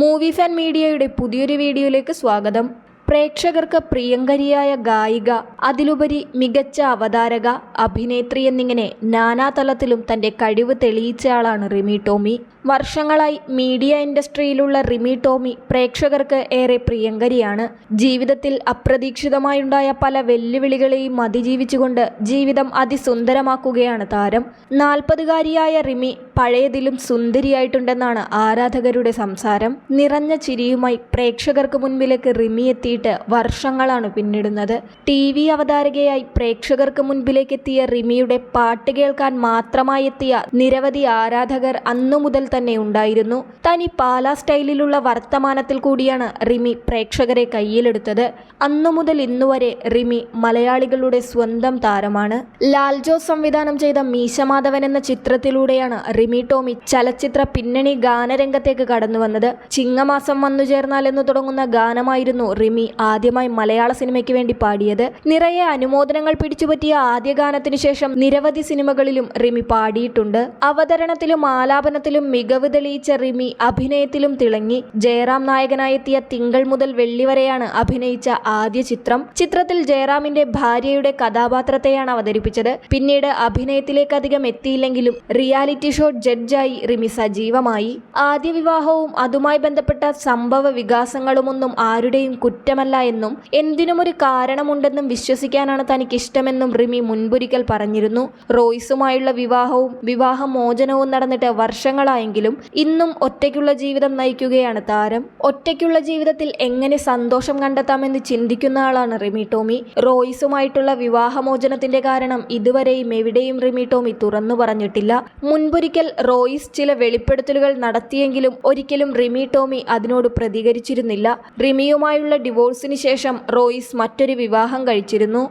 Movie fan മീഡിയയുടെ പുതിയൊരു വീഡിയോയിലേക്ക് സ്വാഗതം. പ്രേക്ഷകർക്ക് പ്രിയങ്കരിയായ ഗായിക അതിലുപരി മികച്ച അവതാരക അഭിനേത്രി എന്നിങ്ങനെ നാനാതലത്തിലും തന്റെ കഴിവ് തെളിയിച്ച ആളാണ് റിമി ടോമി. വർഷങ്ങളായി മീഡിയ ഇൻഡസ്ട്രിയിലുള്ള റിമി ടോമി പ്രേക്ഷകർക്ക് ഏറെ പ്രിയങ്കരിയാണ്. ജീവിതത്തിൽ അപ്രതീക്ഷിതമായുണ്ടായ പല വെല്ലുവിളികളെയും അതിജീവിച്ചുകൊണ്ട് ജീവിതം അതിസുന്ദരമാക്കുകയാണ് താരം. നാൽപ്പതുകാരിയായ റിമി പഴയതിലും സുന്ദരിയായിട്ടുണ്ടെന്നാണ് ആരാധകരുടെ സംസാരം. നിറഞ്ഞ ചിരിയുമായി പ്രേക്ഷകർക്ക് മുൻപിലേക്ക് റിമി എത്തിയിട്ട് വർഷങ്ങളാണ് പിന്നിടുന്നത്. ടി വി അവതാരകയായി പ്രേക്ഷകർക്ക് മുൻപിലേക്ക് എത്തിയ റിമിയുടെ പാട്ട് കേൾക്കാൻ മാത്രമായി എത്തിയ നിരവധി ആരാധകർ അന്നു മുതൽ തന്നെ ഉണ്ടായിരുന്നു. തനി പാലാ സ്റ്റൈലിലുള്ള വർത്തമാനത്തിൽ കൂടിയാണ് റിമി പ്രേക്ഷകരെ കയ്യിലെടുത്തത്. അന്നു മുതൽ ഇന്നുവരെ റിമി മലയാളികളുടെ സ്വന്തം താരമാണ്. ലാൽജോസ് സംവിധാനം ചെയ്ത മീശമാധവൻ എന്ന ചിത്രത്തിലൂടെയാണ് റിമി ടോമി ചലച്ചിത്ര പിന്നണി ഗാനരംഗത്തേക്ക് കടന്നു വന്നത്. ചിങ്ങമാസം വന്നു ചേർന്നാൽ എന്ന് തുടങ്ങുന്ന ഗാനമായിരുന്നു റിമി ആദ്യമായി മലയാള സിനിമയ്ക്ക് വേണ്ടി പാടിയത്. നിറയെ അനുമോദനങ്ങൾ പിടിച്ചുപറ്റിയ ആദ്യ ഗാനത്തിനു ശേഷം നിരവധി സിനിമകളിലും റിമി പാടിയിട്ടുണ്ട്. അവതരണത്തിലും ആലാപനത്തിലും മികവ് തെളിയിച്ച റിമി അഭിനയത്തിലും തിളങ്ങി. ജയറാം നായകനായെത്തിയ തിങ്കൾ മുതൽ വെള്ളി വരെയാണ് അഭിനയിച്ച ആദ്യ ചിത്രം. ചിത്രത്തിൽ ജയറാമിന്റെ ഭാര്യയുടെ കഥാപാത്രത്തെയാണ് അവതരിപ്പിച്ചത്. പിന്നീട് അഭിനയത്തിലേക്കധികം എത്തിയില്ലെങ്കിലും റിയാലിറ്റി ഷോ ജഡ്ജായി റിമി സജീവമായി ആദ്യ വിവാഹവും അതുമായി ബന്ധപ്പെട്ട സംഭവ വികാസങ്ങളുമൊന്നും ആരുടെയും കുറ്റമല്ല എന്നും എന്തിനും ഒരു കാരണമുണ്ടെന്നും വിശ്വസിക്കാനാണ് തനിക്ക് ഇഷ്ടമെന്നും റിമി മുൻപൊരിക്കൽ പറഞ്ഞിരുന്നു. റോയ്സുമായുള്ള വിവാഹവും വിവാഹമോചനവും നടന്നിട്ട് വർഷങ്ങളായെങ്കിലും ഇന്നും ഒറ്റയ്ക്കുള്ള ജീവിതം നയിക്കുകയാണ് താരം. ഒറ്റയ്ക്കുള്ള ജീവിതത്തിൽ എങ്ങനെ സന്തോഷം കണ്ടെത്താമെന്ന് ചിന്തിക്കുന്ന ആളാണ് റിമി ടോമി. റോയ്സുമായിട്ടുള്ള വിവാഹമോചനത്തിന്റെ കാരണം ഇതുവരെയും എവിടെയും റിമി ടോമി തുറന്നു പറഞ്ഞിട്ടില്ല. മുൻപൊരിക്കൽ റോയിസ് ചില വെളിപ്പെടുത്തലുകൾ നടത്തിയെങ്കിലും ഒരിക്കലും റിമി ടോമി അതിനോട് പ്രതികരിച്ചിരുന്നില്ല. റിമിയുമായുള്ള ഡിവോഴ്സിന് ശേഷം റോയിസ് മറ്റൊരു വിവാഹം കഴിച്ചിരുന്നു.